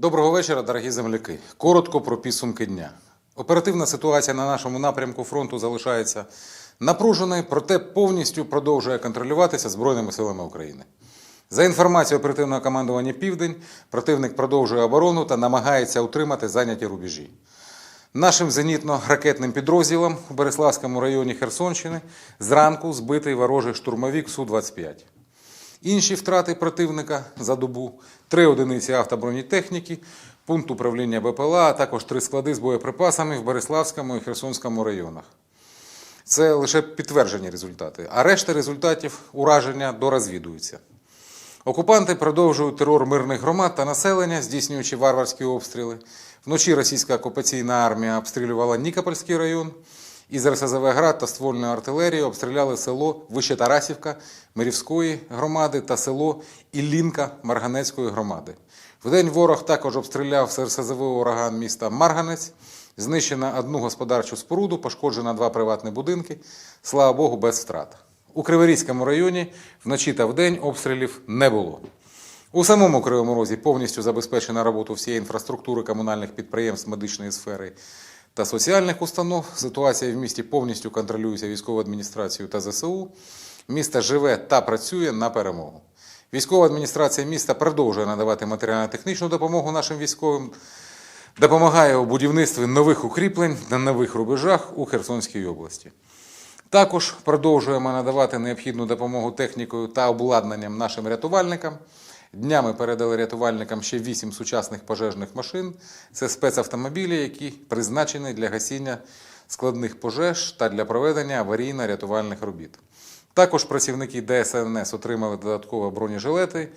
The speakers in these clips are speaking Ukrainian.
Доброго вечора, дорогі земляки. Коротко про підсумки дня. Оперативна ситуація на нашому напрямку фронту залишається напруженою, проте повністю продовжує контролюватися Збройними силами України. За інформацією оперативного командування Південь, противник продовжує оборону та намагається утримати зайняті рубежі. Нашим зенітно-ракетним підрозділом у Береславському районі Херсонщини зранку збитий ворожий штурмовик Су-25. Інші втрати противника за добу, три одиниці автобронетехніки, пункт управління БПЛА, а також три склади з боєприпасами в Береславському і Херсонському районах. Це лише підтверджені результати, а решта результатів ураження дорозвідуються. Окупанти продовжують терор мирних громад та населення, здійснюючи варварські обстріли. Вночі російська окупаційна армія обстрілювала Нікопольський район. Із РСЗВ «Град» та ствольної артилерії обстріляли село Вищетарасівка Мирівської громади та село Іллінка Марганецької громади. Вдень ворог також обстріляв з РСЗВ ураган міста Марганець. Знищена одну господарчу споруду, пошкоджено два приватні будинки. Слава Богу, без втрат. У Криворізькому районі вночі та вдень обстрілів не було. У самому Кривому Розі повністю забезпечена робота всієї інфраструктури комунальних підприємств медичної сфери та соціальних установ. Ситуація в місті повністю контролюється військовою адміністрацією та ЗСУ. Місто живе та працює на перемогу. Військова адміністрація міста продовжує надавати матеріально-технічну допомогу нашим військовим, допомагає у будівництві нових укріплень на нових рубежах у Херсонській області. Також продовжуємо надавати необхідну допомогу технікою та обладнанням нашим рятувальникам. Днями передали рятувальникам ще вісім сучасних пожежних машин. Це спецавтомобілі, які призначені для гасіння складних пожеж та для проведення аварійно-рятувальних робіт. Також працівники ДСНС отримали додаткові бронежилети,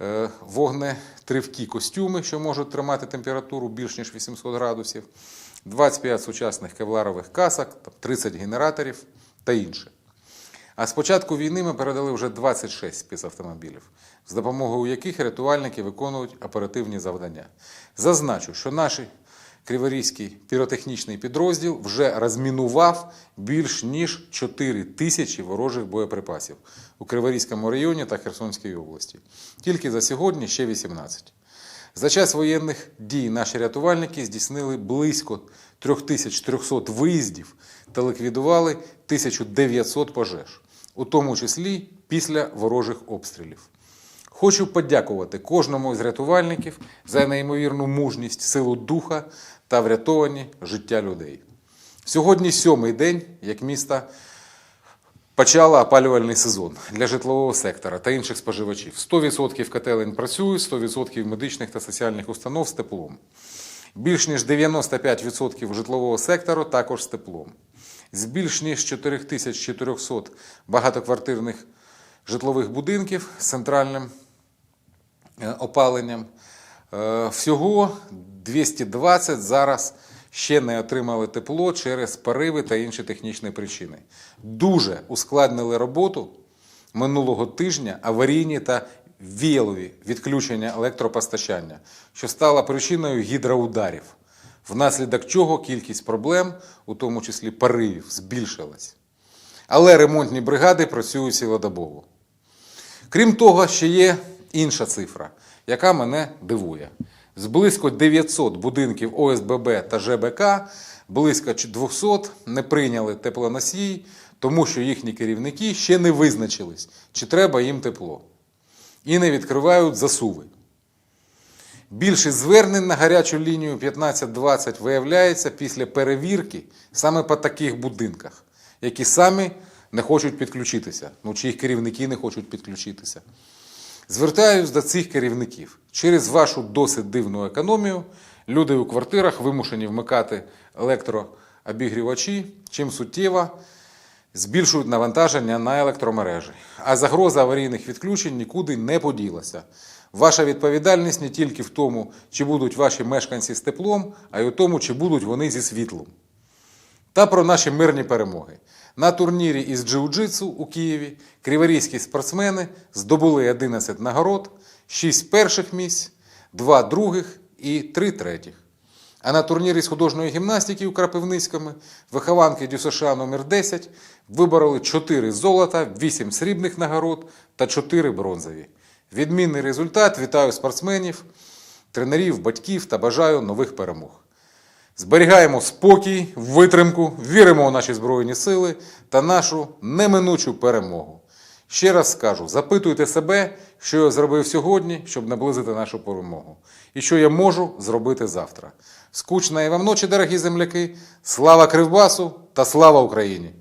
е, вогнетривкі костюми, що можуть тримати температуру більш ніж 800 градусів, 25 сучасних кевларових касок, там 30 генераторів та інше. А з початку війни ми передали вже 26 спецавтомобілів, з допомогою яких рятувальники виконують оперативні завдання. Зазначу, що наш Криворізький піротехнічний підрозділ вже розмінував більш ніж 4 тисячі ворожих боєприпасів у Криворізькому районі та Херсонській області. Тільки за сьогодні ще 18. За час воєнних дій наші рятувальники здійснили близько 3300 виїздів та ліквідували 1900 пожеж, у тому числі після ворожих обстрілів. Хочу подякувати кожному з рятувальників за неймовірну мужність, силу духа та врятовані життя людей. Сьогодні сьомий день, як місто почало опалювальний сезон для житлового сектора та інших споживачів. 100% котелень працюють, 100% медичних та соціальних установ з теплом. Більш ніж 95% житлового сектору також з теплом. З більш ніж 4400 багатоквартирних житлових будинків з центральним е, опаленням. Е, Всього 220 зараз ще не отримали тепло через пориви та інші технічні причини. Дуже ускладнили роботу минулого тижня аварійні та віялові відключення електропостачання, що стало причиною гідроударів, внаслідок чого кількість проблем, у тому числі поривів, збільшилась. Але ремонтні бригади працюють цілодобово. Крім того, ще є інша цифра, яка мене дивує. З близько 900 будинків ОСББ та ЖБК близько 200 не прийняли теплоносій, тому що їхні керівники ще не визначились, чи треба їм тепло. І не відкривають засуви. Більшість звернень на гарячу лінію 1520 виявляється після перевірки саме по таких будинках, які самі не хочуть підключитися, ну чи їх керівники не хочуть підключитися. Звертаюсь до цих керівників. Через вашу досить дивну економію люди у квартирах вимушені вмикати електрообігрівачі, чим суттєво збільшують навантаження на електромережі. А загроза аварійних відключень нікуди не поділася. Ваша відповідальність не тільки в тому, чи будуть ваші мешканці з теплом, а й у тому, чи будуть вони зі світлом. Та про наші мирні перемоги. На турнірі із джиу-джитсу у Києві криворізькі спортсмени здобули 11 нагород, 6 перших місць, 2 других і 3 третіх. А на турнірі з художньої гімнастики у Крапивницькому вихованки ДЮСШ номер 10 вибороли 4 золота, 8 срібних нагород та 4 бронзові. Відмінний результат. Вітаю спортсменів. тренерів, батьків та бажаю нових перемог. Зберігаємо спокій, витримку, віримо у наші Збройні сили та нашу неминучу перемогу. Ще раз скажу: запитуйте себе, що я зробив сьогодні, щоб наблизити нашу перемогу, і що я можу зробити завтра. Скучної вам ночі, дорогі земляки! Слава Кривбасу та слава Україні!